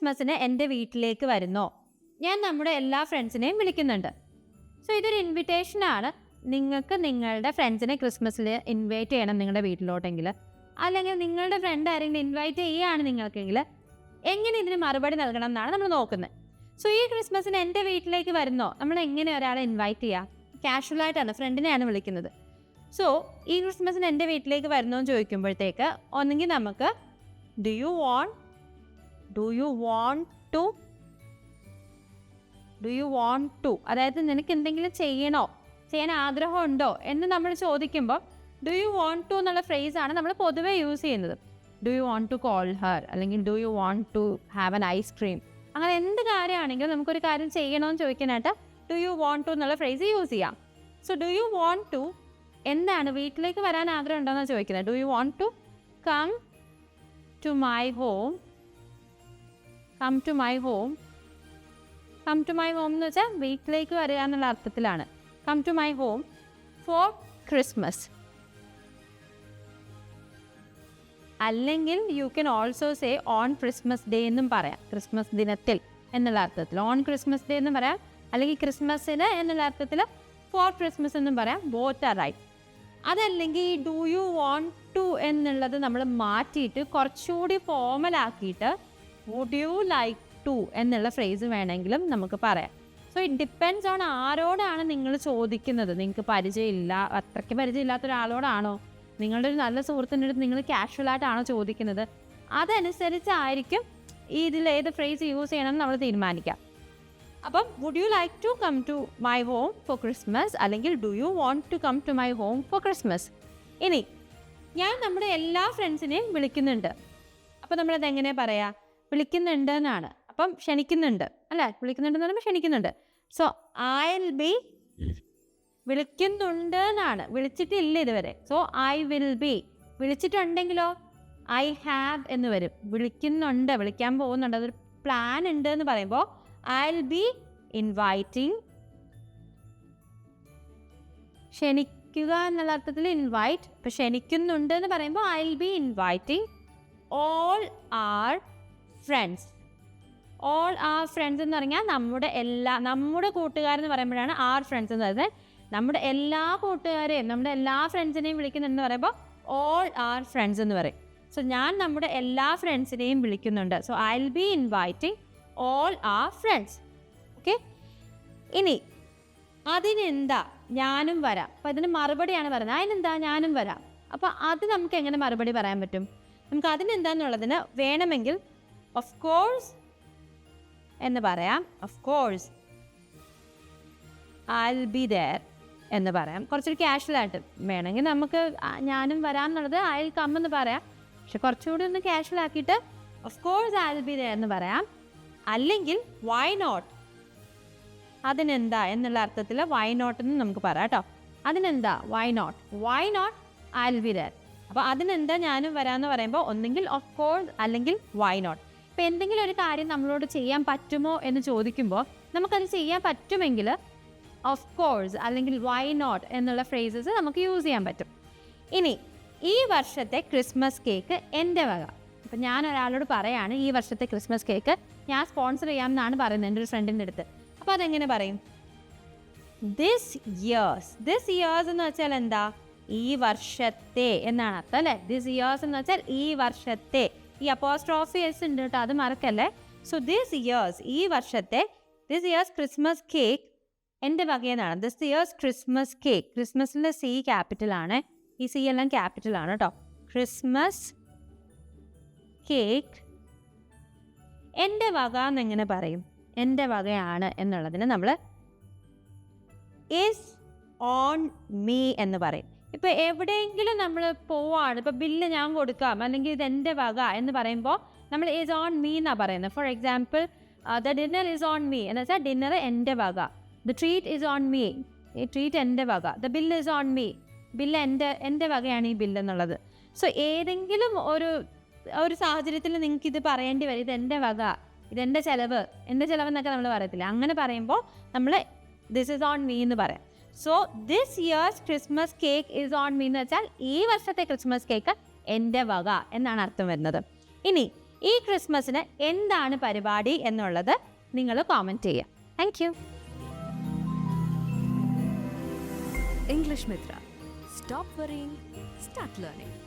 ക്രിസ്മസിന് എന്റെ വീട്ടിലേക്ക് വരുന്നോ? ഞാൻ നമ്മുടെ എല്ലാ ഫ്രണ്ട്സിനെയും വിളിക്കുന്നുണ്ട്. സോ ഇതൊരു ഇൻവിറ്റേഷൻ ആണ്. നിങ്ങൾക്ക് നിങ്ങളുടെ ഫ്രണ്ട്സിനെ ക്രിസ്മസിൽ ഇൻവൈറ്റ് ചെയ്യണം നിങ്ങളുടെ വീട്ടിലോട്ടെങ്കിൽ. അല്ലെങ്കിൽ നിങ്ങളുടെ ഫ്രണ്ട് ആരെങ്കിലും ഇൻവൈറ്റ് ചെയ്യുകയാണ് നിങ്ങൾക്കെങ്കിൽ. എങ്ങനെ ഇതിന് മറുപടി നൽകണം എന്നാണ് നമ്മൾ നോക്കുന്നത്. സോ ഈ ക്രിസ്മസിന് എന്റെ വീട്ടിലേക്ക് വരുന്നോ? നമ്മൾ എങ്ങനെ ഒരാളെ ഇൻവൈറ്റ് ചെയ്യുക കാഷ്വലായിട്ടാണ് ഫ്രണ്ടിനെയാണ് വിളിക്കുന്നത്. സോ ഈ ക്രിസ്മസിന് എന്റെ വീട്ടിലേക്ക് വരുന്നോ എന്ന് ചോദിക്കുമ്പോഴത്തേക്ക് ഒന്നെങ്കിൽ നമുക്ക് do you want do you want to do you want to അതായത് നിനക്ക് എന്തെങ്കിലും ചെയ്യണോ? ചെയ്യാൻ ആഗ്രഹമുണ്ടോ? എന്ന് നമ്മൾ ചോദിക്കുമ്പോൾ ഡു യു വോണ്ട് ടു എന്നുള്ള ഫ്രേസാണ് നമ്മൾ പൊതുവേ യൂസ് ചെയ്യുന്നത്. Do you want to call her അല്ലെങ്കിൽ do you want to have an ice cream അങ്ങനെ എന്ത് കാര്യമാണെങ്കിലും നമുക്കൊരു കാര്യം ചെയ്യണമെന്ന് ചോദിക്കാനായിട്ട് ഡു യു വോണ്ട് ടു എന്നുള്ള ഫ്രേസ് യൂസ് ചെയ്യാം. So do you want to എന്താണ്? വീട്ടിലേക്ക് വരാൻ ആഗ്രഹം ഉണ്ടോയെന്നാണ് ചോദിക്കുന്നത്. Do you want to come to my home come to my home come to my home എന്ന് വെച്ചാൽ വീട്ടിലേക്ക് വരിക എന്നുള്ള അർത്ഥത്തിലാണ്. Come to my home for Christmas അല്ലെങ്കിൽ you can also say on Christmas day എന്നും പറയാം. ക്രിസ്മസ് ദിനത്തിൽ എന്നുള്ള അർത്ഥത്തിൽ. ഓൺ ക്രിസ്മസ് ഡേ എന്നും പറയാം. അല്ലെങ്കിൽ ക്രിസ്മസിന് എന്നുള്ള അർത്ഥത്തിൽ ഫോർ ക്രിസ്മസ് എന്നും പറയാം. ബോത്ത് ആർ റൈറ്റ് അതല്ലെങ്കിൽ ഡു യു വോണ്ട് ടു എന്നുള്ളത് നമ്മൾ മാറ്റിയിട്ട് കുറച്ചുകൂടി ഫോർമൽ ആക്കിയിട്ട് വുഡ് യു ലൈക്ക് ടു എന്നുള്ള ഫ്രേസ് വേണമെങ്കിലും നമുക്ക് പറയാം. സോ ഇറ്റ് ഡിപ്പെൻഡ്സ് ഓൺ ആരോടാണ് നിങ്ങൾ ചോദിക്കുന്നത്. നിങ്ങൾക്ക് പരിചയമില്ല അത്രയ്ക്ക് പരിചയമില്ലാത്ത ഒരാളോടാണോ? നിങ്ങളുടെ ഒരു നല്ല സുഹൃത്തിന്റെ അടുത്ത് നിങ്ങൾ കാഷ്വലായിട്ടാണോ ചോദിക്കുന്നത്? അതനുസരിച്ചായിരിക്കും ഇതിൽ ഏത് ഫ്രേസ് യൂസ് ചെയ്യണം എന്ന് നമ്മൾ തീരുമാനിക്കാം. അപ്പം would you like to come to my home for Christmas അല്ലെങ്കിൽ do you want to come to my home for Christmas ഇനി ഞാൻ നമ്മുടെ എല്ലാ ഫ്രണ്ട്സിനെയും വിളിക്കുന്നുണ്ട്. അപ്പോൾ നമ്മളത് എങ്ങനെ പറയാ? വിളിക്കുന്നുണ്ട് എന്നാണ് അപ്പം ക്ഷണിക്കുന്നുണ്ട്. അല്ലേ? വിളിക്കുന്നുണ്ടെന്ന് പറയുമ്പോൾ ക്ഷണിക്കുന്നുണ്ട്. സോ ഐ വിൽ ബി വിളിക്കുന്നുണ്ട് എന്നാണ് വിളിച്ചിട്ടില്ല ഇതുവരെ. സോ ഐ വിൽ ബി വിളിച്ചിട്ടുണ്ടെങ്കിലോ? ഐ ഹാവ് എന്ന് വരും. വിളിക്കുന്നുണ്ട്. വിളിക്കാൻ പോകുന്നുണ്ട്. അതൊരു പ്ലാൻ ഉണ്ട് എന്ന് പറയുമ്പോൾ ഐ വിൽ ബി ഇൻവൈറ്റിംഗ് ക്ഷണിക്കുക എന്നുള്ള അർത്ഥത്തിൽ ഇൻവൈറ്റ് ഇപ്പം ക്ഷണിക്കുന്നുണ്ട് എന്ന് പറയുമ്പോൾ I will be inviting all our friends all our friends എന്ന് പറഞ്ഞാൽ നമ്മുടെ എല്ലാ നമ്മുടെ കൂട്ടുകാരെന്ന് പറയുമ്പോഴാണ് ആർ ഫ്രണ്ട്സ് എന്ന് പറയുന്നത്. നമ്മുടെ എല്ലാ കൂട്ടുകാരെയും നമ്മുടെ എല്ലാ ഫ്രണ്ട്സിനെയും വിളിക്കുന്നുണ്ടെന്ന് പറയുമ്പോൾ ഓൾ ആർ ഫ്രണ്ട്സ് എന്ന് പറയും. സോ ഞാൻ നമ്മുടെ എല്ലാ ഫ്രണ്ട്സിനെയും വിളിക്കുന്നുണ്ട്. So I will be inviting all our friends okay ഇനി അതിനെന്താ ഞാനും വരാം. അപ്പം അതിന് മറുപടിയാണ് പറയുന്നത്. അതിനെന്താ ഞാനും വരാം. അപ്പം അത് നമുക്ക് എങ്ങനെ മറുപടി പറയാൻ പറ്റും? നമുക്ക് അതിനെന്താന്നുള്ളതിന് വേണമെങ്കിൽ ഓഫ് കോഴ്സ് എന്ന് പറയാം. Of course I be there എന്ന് പറയാം. കുറച്ചൊരു ക്യാഷ്വലായിട്ട് വേണമെങ്കിൽ നമുക്ക് ഞാനും വരാമെന്നുള്ളത് ഐ കം എന്ന് പറയാം. പക്ഷെ കുറച്ചുകൂടി ഒന്ന് ക്യാഷ്വലാക്കിയിട്ട് of course I be there എന്ന് പറയാം. അല്ലെങ്കിൽ വൈ നോട്ട് അതിനെന്താ എന്നുള്ള അർത്ഥത്തിൽ വൈ നോട്ട് എന്ന് നമുക്ക് പറയാം കേട്ടോ. അതിനെന്താ why not why not I be there അപ്പോൾ അതിനെന്താ ഞാനും വരാമെന്ന് പറയുമ്പോൾ ഒന്നെങ്കിൽ ഓഫ് കോഴ്സ് അല്ലെങ്കിൽ വൈ നോട്ട് ഇപ്പം എന്തെങ്കിലും ഒരു കാര്യം നമ്മളോട് ചെയ്യാൻ പറ്റുമോ എന്ന് ചോദിക്കുമ്പോൾ നമുക്കത് ചെയ്യാൻ പറ്റുമെങ്കിൽ ഓഫ് കോഴ്സ് അല്ലെങ്കിൽ വൈ നോട്ട് എന്നുള്ള ഫ്രേസസ് നമുക്ക് യൂസ് ചെയ്യാൻ പറ്റും. ഇനി ഈ വർഷത്തെ ക്രിസ്മസ് കേക്ക് എന്റെ വക. അപ്പം ഞാൻ ഒരാളോട് പറയാണ് ഈ വർഷത്തെ ക്രിസ്മസ് കേക്ക് ഞാൻ സ്പോൺസർ ചെയ്യാമെന്നാണ് പറയുന്നത് എന്റെ ഒരു ഫ്രണ്ടിന്റെ അടുത്ത്. അപ്പോൾ അതെങ്ങനെ പറയും? ദിസ് ഇയേഴ്സ് ദിസ് ഇയേഴ്സ് എന്ന് വെച്ചാൽ എന്താ? ഈ വർഷത്തെ എന്നാണ് അർത്ഥം അല്ലേ? ദിസ് ഇയേഴ്സ് എന്ന് വെച്ചാൽ ഈ വർഷത്തെ. ഈ അപ്പോസ്ട്രോഫി എസ് ഉണ്ട് കേട്ടോ അത് മറക്കല്ലേ? സോ ദിസ് ഇയേഴ്സ് ഈ വർഷത്തെ ദിസ് ഇയേഴ്സ് ക്രിസ്മസ് കേക്ക് എന്റെ വകയെന്നാണ്. ദിസ് ഇയേഴ്സ് ക്രിസ്മസ് കേക്ക് ക്രിസ്മസിന്റെ സി ക്യാപിറ്റൽ ആണ്. ഈ സി എല്ലാം ക്യാപിറ്റൽ ആണ് കേട്ടോ. ക്രിസ്മസ് കേക്ക് എന്റെ വക എന്നെങ്ങനെ പറയും? എന്റെ വകയാണ് എന്നുള്ളതിന് നമ്മൾ ഈസ് ഓൺ മീ എന്ന് പറയും. ഇപ്പോൾ എവിടെയെങ്കിലും നമ്മൾ പോവാണ് ഇപ്പൊ ബില്ല് ഞാൻ കൊടുക്കാം അല്ലെങ്കിൽ ഇത് എന്റെ വക എന്ന് പറയുമ്പോൾ നമ്മൾ ഇസ് ഓൺ മീ എന്നാ പറയുന്നത്. For example the dinner is on me എന്ന് വെച്ചാൽ ഡിന്നർ എന്റെ വക. The treat is on me ഈ ട്രീറ്റ് എന്റെ വക. The bill is on me bill എന്റെ എന്റെ വകയാണ് ഈ ബില്ല് എന്നുള്ളത്. സോ ഏതെങ്കിലും ഒരു ഒരു സാഹചര്യത്തിൽ നിങ്ങൾക്ക് ഇത് പറയേണ്ടി വരും. ഇത് എന്റെ വക. ഇതെന്റെ ചിലവ്. എന്റെ ചിലവെന്നൊക്കെ നമ്മൾ പറയത്തില്ല? അങ്ങനെ പറയുമ്പോൾ നമ്മൾ ദിസ് ഇസ് ഓൺ മീ എന്ന് പറയാം. So this year's Christmas cake is on me എന്ന് വെച്ചാൽ ഈ വർഷത്തെ ക്രിസ്മസ് കേക്ക് എന്റെ വക എന്നാണ് അർത്ഥം വരുന്നത്. ഇനി ഈ ക്രിസ്മസിന് എന്താണ് പരിപാടി എന്നുള്ളത് നിങ്ങൾ കോമന്റ് ചെയ്യുക. Thank you English Mitra stop worrying start learning